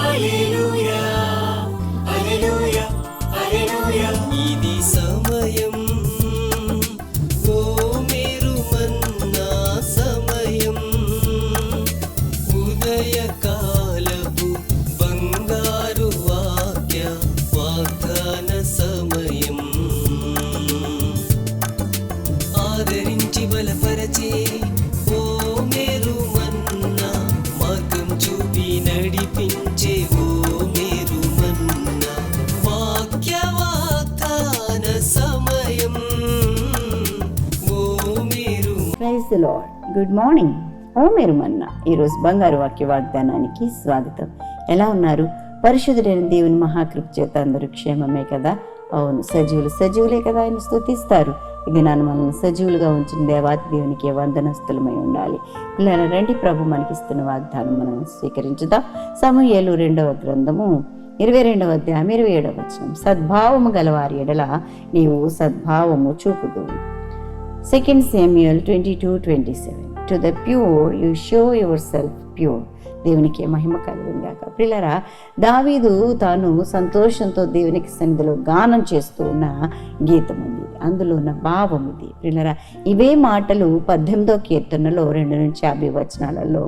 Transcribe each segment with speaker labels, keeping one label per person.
Speaker 1: Hallelujah. Praise lord
Speaker 2: good morning. ఓ మీరు మన్న
Speaker 3: ఈరోజు బంగారు వాక్య వాగ్దానానికి స్వాగతం. ఎలా ఉన్నారు? పరిశుద్ధుడైన దేవుని మహాకృప చేత అందరూ క్షేమమే కదా? అవును సజీవులు సజీవులే కదా ఆయన స్థుతిస్తారు ఇది నన్ను మనల్ని సజీవులుగా ఉంచిన దేవాతి దేవునికి వందనస్తులమై ఉండాలి. పిల్లల రండి ప్రభు మనకిస్తున్న వాగ్దానం మనం స్వీకరించుదాం. సమూహేలు రెండవ గ్రంథము ఇరవై రెండవ అధ్యాయం ఇరవై ఏడవ వచనం. సద్భావము గలవారి ఎడల నీవు సద్భావము చూపుదు second Samuel twenty two twenty seven to the pure you show yourself pure దేవునికి మహిమ కలుగును పిల్లరా దావీదు తాను సంతోషంతో దేవునికి సన్నిధిలో గానం చేస్తూ ఉన్న గీతం ఉంది అందులో ఉన్న భావం ఇది. పిల్లరా ఇవే మాటలు పద్దెనిమిదో కీర్తనలో రెండు నుంచి యాభై వచనాలలో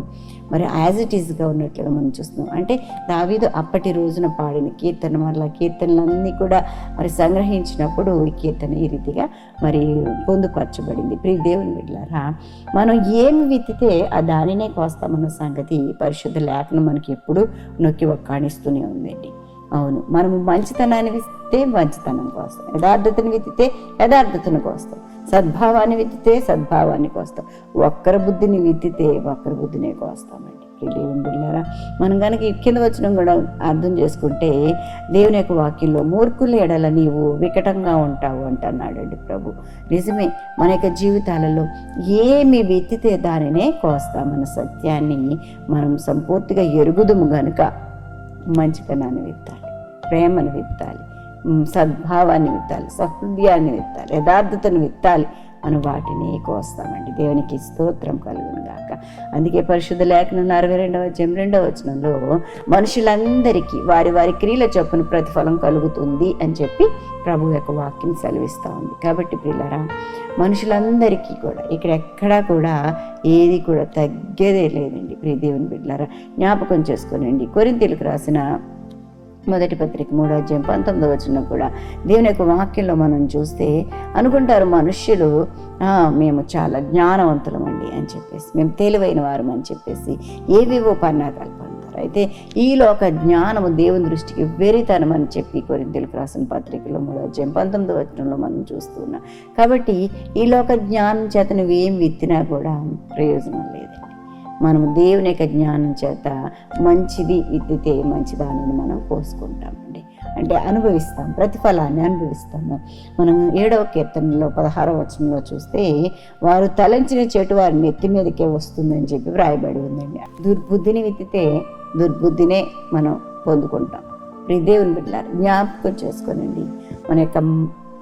Speaker 3: మరి యాజ్ ఇట్ ఈస్గా ఉన్నట్లుగా మనం చూస్తున్నాం. అంటే దావీదు అప్పటి రోజున పాడిన కీర్తన మరలా కీర్తనలన్నీ కూడా మరి సంగ్రహించినప్పుడు ఈ కీర్తన ఈ రీతిగా మరి పొందుపరచబడింది. ప్రియ దేవుని బిడ్డలారా మనం ఏమి విత్తితే ఆ దానినే కోస్తామన్న సంగతి పరిశుద్ధ లేఖను మనకి ఎప్పుడు నొక్కి ఒక్కాణిస్తూనే ఉందండి. అవును మనము మంచితనాన్ని విస్తే మంచితనం కోస్తాం. యథార్థతను విత్తితే యథార్థతను కోస్తాం. సద్భావాన్ని విత్తితే సద్భావాన్ని కోస్తాం. ఒక్కరి బుద్ధిని విత్తితే ఒక్కరి బుద్ధినే కోస్తామండి. దేవుని బిళ్ళారా మనం కనుక కింద వచ్చిన కూడా అర్థం చేసుకుంటే దేవుని యొక్క వాక్యంలో మూర్ఖుల ఎడల నీవు వికటంగా ఉంటావు అంటున్నాడండి ప్రభు. నిజమే మన యొక్క జీవితాలలో ఏమి విత్తితే దానినే కోస్తామన్న సత్యాన్ని మనం సంపూర్తిగా ఎరుగుదుము గనుక మంచితనాన్ని విత్తాలి ప్రేమను విత్తాలి. సద్భావాన్ని విత్తాలి సహృదయాన్ని విత్తాలి యథార్థతను విత్తాలి. మనం వాటిని కోస్తామండి. దేవునికి స్తోత్రం కలుగును గాక. అందుకే పరిశుద్ధ లేఖనం అరవై రెండవ జం రెండవ వచనంలో మనుషులందరికీ వారి వారి క్రియల చొప్పున ప్రతిఫలం కలుగుతుంది అని చెప్పి ప్రభు యొక్క వాక్యం సెలవిస్తూ ఉంది. కాబట్టి ప్రిల్లరా మనుషులందరికీ కూడా ఇక్కడ ఎక్కడా కూడా ఏది కూడా తగ్గేదే లేదండి. ప్రియ దేవుని బిడ్డలారా జ్ఞాపకం చేసుకోనండి. కొరింతలకు రాసిన మొదటి పత్రిక మూడో అధ్యాయం పంతొమ్మిదో వచ్చిన కూడా దేవుని యొక్క వాక్యంలో మనం చూస్తే అనుకుంటారు మనుష్యులు మేము చాలా జ్ఞానవంతులమండి అని చెప్పేసి మేము తెలివైన వారం అని చెప్పేసి ఏవేవో పన్నాగాలు పంటారు అయితే ఈ లోక జ్ఞానము దేవుని దృష్టికి వెరితనం అని చెప్పి కొరింతలకు రాసిన పత్రికలో మూడో అధ్యాయం పంతొమ్మిదో వచనంలో మనం చూస్తున్నాం కాబట్టి ఈ లోక జ్ఞానం చేత నువ్వేం విత్తినా కూడా ప్రయోజనం లేదు. మనము దేవుని యొక్క జ్ఞానం చేత మంచిది విత్తితే మంచి దానిని మనం కోసుకుంటామండి అంటే అనుభవిస్తాం ప్రతిఫలాన్ని అనుభవిస్తాము. మనం ఏడవ కీర్తనలో పదహారవ వచనంలో చూస్తే వారు తలంచిన చెట్టు వారి నెత్తి మీదకే వస్తుందని చెప్పి వ్రాయబడి ఉందండి. దుర్బుద్ధిని విత్తితే దుర్బుద్ధినే మనం పొందుకుంటాం. దేవుని బిడ్డారు జ్ఞాపకం చేసుకోనండి. మన యొక్క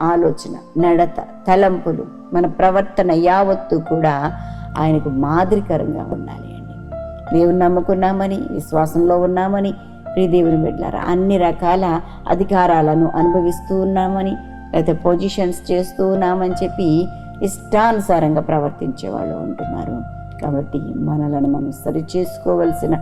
Speaker 3: ఆలోచన నడత తలంపులు మన ప్రవర్తన యావత్తు కూడా ఆయనకు మాదిరికరంగా ఉండాలి అండి. దేవుని నమ్ముకున్నామని విశ్వాసంలో ఉన్నామని శ్రీదేవుని దేవుని బిడ్డలారా అన్ని రకాల అధికారాలను అనుభవిస్తూ ఉన్నామని లేకపోతే పొజిషన్స్ చేస్తూ ఉన్నామని చెప్పి ఇష్టానుసారంగా ప్రవర్తించే వాళ్ళు ఉంటున్నారు. కాబట్టి మనలను మనం సరి చేసుకోవలసిన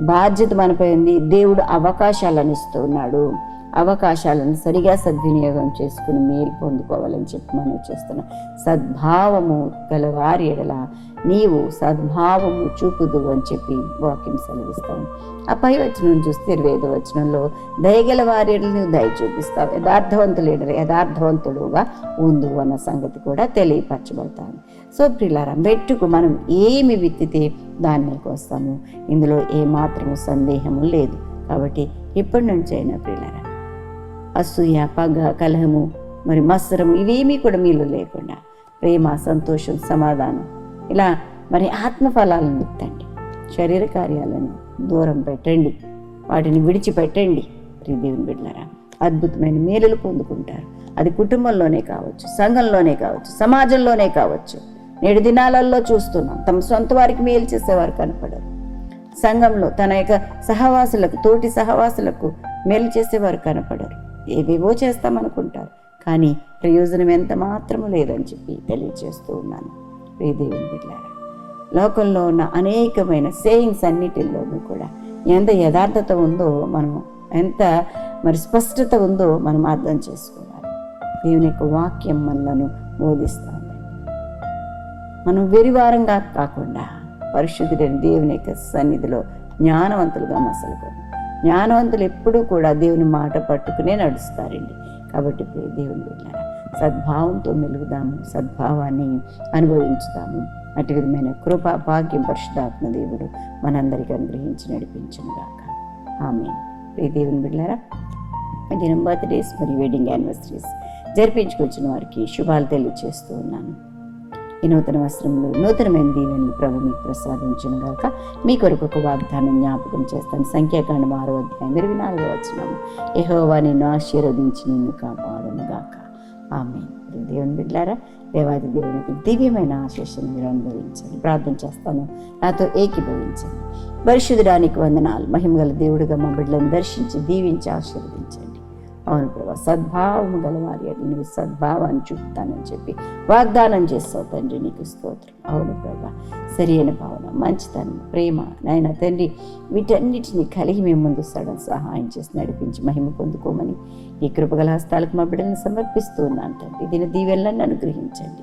Speaker 3: బాధ్యత మనపై ఉంది. దేవుడు అవకాశాలను ఇస్తున్నాడు. అవకాశాలను సరిగా సద్వినియోగం చేసుకుని మేలు పొందుకోవాలని చెప్పి మనం చేస్తున్నాం. సద్భావము గలవారి ఎడల నీవు సద్భావము చూపుదు అని చెప్పి వాక్యం సెలవిస్తాం ఆ పై వచనం చూస్తే ఇరవై వచనంలో దయగల వారి నువ్వు దయ చూపిస్తావు. యథార్థవంతులు యథార్థవంతుడుగా ఉందు అన్న సంగతి కూడా తెలియపరచబడతాను. సో ప్రిలారా మెట్టుకు మనం ఏమి విత్తితే దాన్ని కోస్తాము. ఇందులో ఏమాత్రము సందేహము లేదు. కాబట్టి ఇప్పటి నుంచి అయినా ప్రిలారా అసూయ పగ కలహము మరి మత్సరం ఇవేమీ కూడా మీలో లేకుండా ప్రేమ సంతోషం సమాధానం ఇలా మరి ఆత్మఫలాలను విత్తండి. శరీర కార్యాలను దూరం పెట్టండి. వాటిని విడిచిపెట్టండి. దేవుని బిడ్డలారా అద్భుతమైన మేలులు పొందుకుంటారు. అది కుటుంబంలోనే కావచ్చు సంఘంలోనే కావచ్చు సమాజంలోనే కావచ్చు. నేడు దినాలలో చూస్తున్నాం తమ సొంత వారికి మేలు చేసేవారు కనపడరు. సంఘంలో తన యొక్క సహవాసులకు తోటి సహవాసులకు మేలు చేసేవారు కనపడరు. ఏవేవో చేస్తామనుకుంటారు. కానీ ప్రయోజనం ఎంత మాత్రము లేదని చెప్పి తెలియజేస్తూ ఉన్నాను. ప్రియదేవుని బిడ్డారా లోకంలో ఉన్న అనేకమైన సేయింగ్స్ అన్నిటిల్లోనూ కూడా ఎంత యథార్థత ఉందో మనం ఎంత మరి స్పష్టత ఉందో మనం అర్థం చేసుకోవాలి. దేవుని యొక్క వాక్యం మనలను బోధిస్తూ ఉంది మనం వెరివారంగా కాకుండా పరిశుద్ధుడైన దేవుని యొక్క సన్నిధిలో జ్ఞానవంతులుగా మసలుకొని జ్ఞానవంతులు ఎప్పుడూ కూడా దేవుని మాట పట్టుకునే నడుస్తారండి. కాబట్టి దేవుని వెళ్ళారా సద్భావంతో మెలుగుదాము సద్భావాన్ని అనుభవించుదాము. అటు విధమైన కృప భాగ్యం పరిశుద్ధాత్మ దేవుడు మనందరికీ అనుగ్రహించి నడిపించను గాక ఆమె ప్రియ దేవుని బిడ్డారా దినం బర్త్డేస్ మరియు వెడ్డింగ్ యానివర్సరీస్ జరిపించుకొచ్చిన వారికి శుభాలు తెలియజేస్తూ ఉన్నాను. ఈ నూతన వస్త్రంలో నూతనమైన దీవెనలు ప్రభు మీకు ప్రసాదించను గాక మీ కొరకు ఒక వాగ్దానం జ్ఞాపకం చేస్తాను. సంఖ్యాకాండం ఆరో అధ్యాయం ఇరవై నాలుగో వచ్చినాము యెహోవా నిన్ను ఆశీర్వదించి నిన్ను కాపాడును గాక ఆమె దేవుని బిడ్డారా దేవాది దేవునికి దివ్యమైన ఆశీస్సును మీరు అనుభవించండి. ప్రార్థన చేస్తాను. నాతో ఏకీభవించండి. పరిశుద్ధడానికి వందనాలు. మహిమగల దేవుడిగా మా బిడ్డలను దర్శించి దీవించి ఆశీర్వదించండి. అవును ప్రభా సద్భావము గలవారి అని నువ్వు సద్భావాన్ని చూపుతానని చెప్పి వాగ్దానం చేస్తావు తండ్రి నీకు స్తోత్రం. అవును ప్రభా సరి అయిన భావన మంచితనం ప్రేమ. నాయన తండ్రి వీటన్నిటిని కలిగి మేము ముందు సడన్ సహాయం చేసి నడిపించి మహిమ పొందుకోమని ఈ కృపగల హస్తాలకు మా బిడ్డలను సమర్పిస్తూ ఉన్నాను తండ్రి. దీని దీవెనలను అనుగ్రహించండి.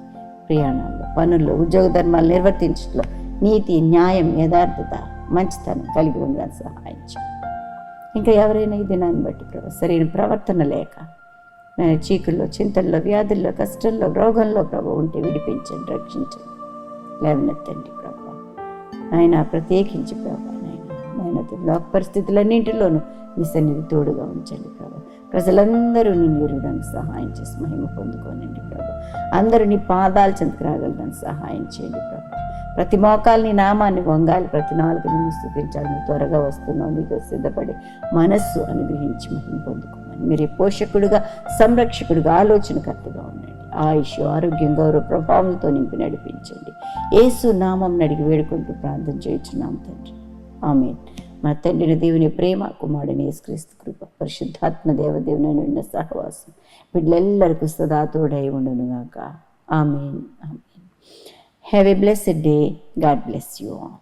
Speaker 3: ప్రయాణాల్లో పనుల్లో ఉద్యోగ ధర్మాలు నిర్వర్తించడంలో నీతి న్యాయం యథార్థత మంచితనం కలిగి ఉండడానికి సహాయం చేయండి. ఇంకా ఎవరైనా ఈ దినాన్ని బట్టి ప్రభా సరైన ప్రవర్తన లేక నా చీకుల్లో చింతల్లో వ్యాధుల్లో కష్టంలో రోగంలో ప్రభు ఉంటే విడిపించండి రక్షించండి లేవనెత్తండి ప్రభా ఆయన ప్రత్యేకించి ప్రభా నాయన నాయన లోక పరిస్థితులన్నింటిలోనూ మీ సన్నిధి తోడుగా ఉంచండి ప్రభా ప్రజలందరూ నిన్ను ఎరుగడానికి సహాయం చేసి మహిమ పొందుకోనండి ప్రభు. అందరూ నీ పాదాలు చెంతకు రాగలడానికి సహాయం చేయండి ప్రభు. ప్రతి మోకాల్ని నామాన్ని వంగాలి ప్రతి నాలుగు నిన్ను స్థుతించాలి. నువ్వు త్వరగా వస్తున్నావు నీకు సిద్ధపడి మనస్సు అనుగ్రహించి మహిమ పొందుకోమని. మీరు పోషకుడుగా సంరక్షకుడుగా ఆలోచనకర్తగా ఉండండి. ఆయుష్ ఆరోగ్యం గౌరవ ప్రభావంతో నింపి నడిపించండి. ఏసు నామం అడిగి వేడుకుంటూ ప్రార్థన చేయించున్నాం తండ్రి. ఆమెన్. మా తండ్రిని దేవుని ప్రేమ కుమారుని యేసుక్రీస్తు కృప పరిశుద్ధాత్మ దేవదేవుని నిన్న సహవాసం వీళ్ళెల్లరికీ సదా తోడై ఉండునుగాక amen amen have a blessed day God bless you all